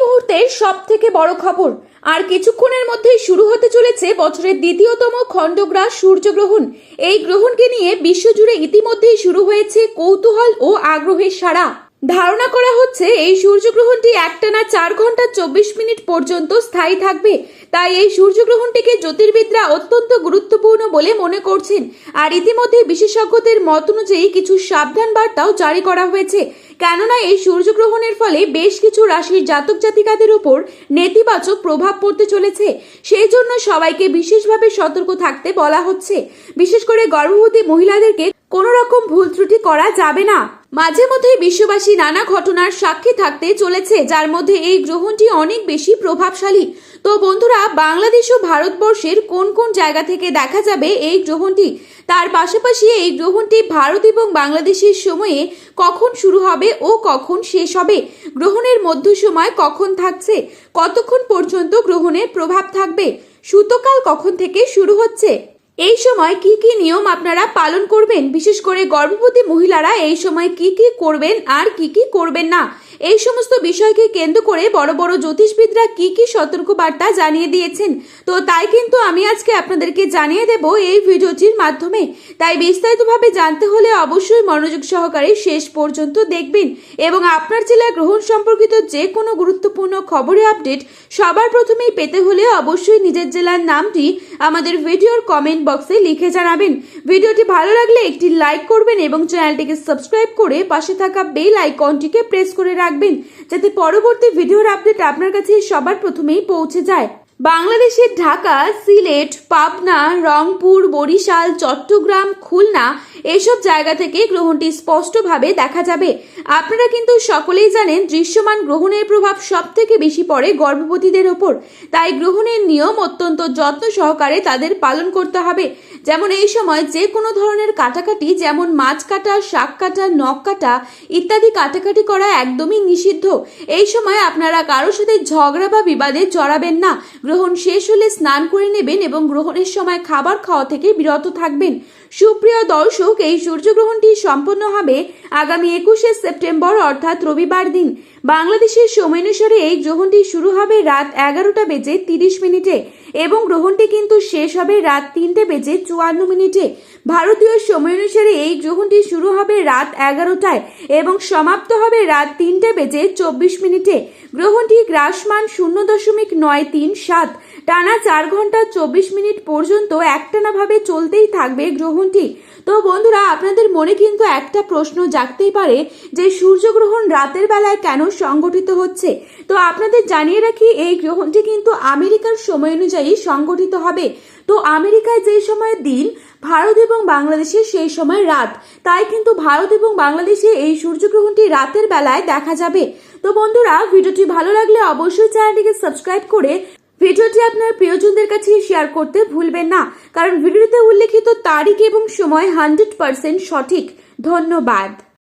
মুহূর্তের সব থেকে বড় খবর। আর কিছুক্ষণের মধ্যেই শুরু হতে চলেছে বছরের দ্বিতীয়তম খণ্ডগ্রাস সূর্যগ্রহণ। এই গ্রহণকে নিয়ে বিশ্বজুড়ে ইতিমধ্যেই শুরু হয়েছে কৌতূহল ও আগ্রহের সারা ধারণা করা হচ্ছে এই সূর্যগ্রহণটি একটানা চার ঘণ্টা চব্বিশ মিনিট পর্যন্ত স্থায়ী থাকবে। তাই এই সূর্যগ্রহণটিকে জ্যোতির্বিদরা অত্যন্ত গুরুত্বপূর্ণ বলে মনে করছেন। আর ইতিমধ্যে বিশেষজ্ঞদের মত অনুযায়ী কিছু সাবধান বার্তাও জারি করা হয়েছে। কেননা এই সূর্যগ্রহণের ফলে বেশ কিছু রাশির জাতক জাতিকাদের উপর নেতিবাচক প্রভাব পড়তে চলেছে। সেই জন্য সবাইকে বিশেষভাবে সতর্ক থাকতে বলা হচ্ছে। বিশেষ করে গর্ভবতী মহিলাদেরকে কোনো রকম ভুল ত্রুটি করা যাবে না। মাঝে মধ্যে বিশ্ববাসী নানা ঘটনার সাক্ষী থাকতে চলেছে, যার মধ্যে এই গ্রহণটি অনেক বেশি প্রভাবশালী। তো বন্ধুরা, বাংলাদেশ ও ভারতবর্ষের কোন কোন জায়গা থেকে দেখা যাবে এই গ্রহণটি? তার পাশাপাশি এই গ্রহণটি ভারত এবং বাংলাদেশের সময়ে কখন শুরু হবে ও কখন শেষ হবে? গ্রহণের মধ্য সময় কখন থাকছে? কতক্ষণ পর্যন্ত গ্রহণের প্রভাব থাকবে? সুতকাল কখন থেকে শুরু হচ্ছে? এই সময় কি কি নিয়ম আপনারা পালন করবেন? বিশেষ করে গর্ভবতী মহিলারা এই সময় কি কি করবেন আর কি কি করবেন না? এই সমস্ত বিষয়কে কেন্দ্র করে বড় বড় জ্যোতিষবিদরা কি কি সতর্কবার্তা জানিয়ে দিয়েছেন? তো তাই কিন্তু আমি আজকে আপনাদেরকে জানিয়ে দেব এই ভিডিওটির মাধ্যমে। তাই বিস্তারিতভাবে জানতে হলে অবশ্যই মনোযোগ সহকারে শেষ পর্যন্ত দেখবেন এবং আপনার জেলার গ্রহণ সম্পর্কিত যে কোনো গুরুত্বপূর্ণ খবরের আপডেট সবার প্রথমেই পেতে হলে অবশ্যই নিজের জেলার নামটি আমাদের ভিডিওর কমেন্ট বক্সে লিখে জানাবেন। ভিডিওটি ভালো লাগলে একটি লাইক করবেন এবং চ্যানেলটিকে সাবস্ক্রাইব করে পাশে থাকা বেল আইকনটিকে প্রেস করে রাখবেন। যাতে পরবর্তী ভিডিওর আপডেট আপনার কাছে সবার প্রথমেই পৌঁছে যায়। বাংলাদেশের ঢাকা, সিলেট, পাবনা, রংপুর, বরিশাল, চট্টগ্রাম, খুলনা এসব জায়গা থেকে গ্রহণটি স্পষ্টভাবে দেখা যাবে। আপনারা কিন্তু সকলেই জানেন দৃশ্যমান গ্রহণের প্রভাব সব থেকে বেশি পড়ে গর্ভবতীদের ওপর। তাই গ্রহণের নিয়ম অত্যন্ত যত্ন সহকারে তাদের পালন করতে হবে। যেমন এই সময় যে কোনো ধরনের কাটাকাটি, যেমন মাছ কাটা, শাক কাটা, নখ কাটা ইত্যাদি কাটাকাটি করা একদমই নিষিদ্ধ। এই সময় আপনারা কারোর সাথে ঝগড়া বা বিবাদে জড়াবেন না। গ্রহণ শেষ হলে স্নান করে নেবেন এবং গ্রহণের সময় খাবার খাওয়া থেকে বিরত থাকবেন। সুপ্রিয় দর্শক, এই সূর্যগ্রহণটি সম্পন্ন হবে আগামী একুশে সেপ্টেম্বর, অর্থাৎ রবিবার দিন। বাংলাদেশের সময় অনুসারে এই গ্রহণটি শুরু হবে রাত এগারোটা বেজে তিরিশ মিনিটে এবং গ্রহণটি কিন্তু শেষ হবে রাত তিনটে বেজে চুয়ান্ন মিনিটে। ভারতীয় সময় অনুসারে এই গ্রহণটি শুরু হবে রাত এগারোটায় এবং সমাপ্ত হবে রাত তিনটে বেজে চব্বিশ মিনিটে। গ্রহণটি গ্রাসমান শূন্য দশমিক নয় তিন সাত টানা চার ঘণ্টা চব্বিশ মিনিট পর্যন্ত একটানাভাবে চলতেই থাকবে গ্রহণটি। তো বন্ধুরা, আপনাদের মনে কিন্তু একটা প্রশ্ন জাগতেই পারে যে সূর্যগ্রহণ রাতের বেলায় কেন সংগঠিত হচ্ছে? তো আপনাদের জানিয়ে রাখি, এই গ্রহণটি কিন্তু আমেরিকার সময় অনুযায়ী সংগঠিত হবে। তো আমেরিকায় যেই সময় দিন, ভারত এবং বাংলাদেশে সেই সময় রাত। তাই কিন্তু ভারত এবং বাংলাদেশে এই সূর্যগ্রহণটি রাতের বেলায় দেখা যাবে। তো বন্ধুরা, ভিডিওটি ভালো লাগলে অবশ্যই চ্যানেলটিকে সাবস্ক্রাইব করে ভিডিওটি আপনার প্রিয়জনদের কাছে শেয়ার করতে ভুলবেন না। কারণ ভিডিওতে উল্লেখিত তারিখ এবং সময় হান্ড্রেড সঠিক। ধন্যবাদ।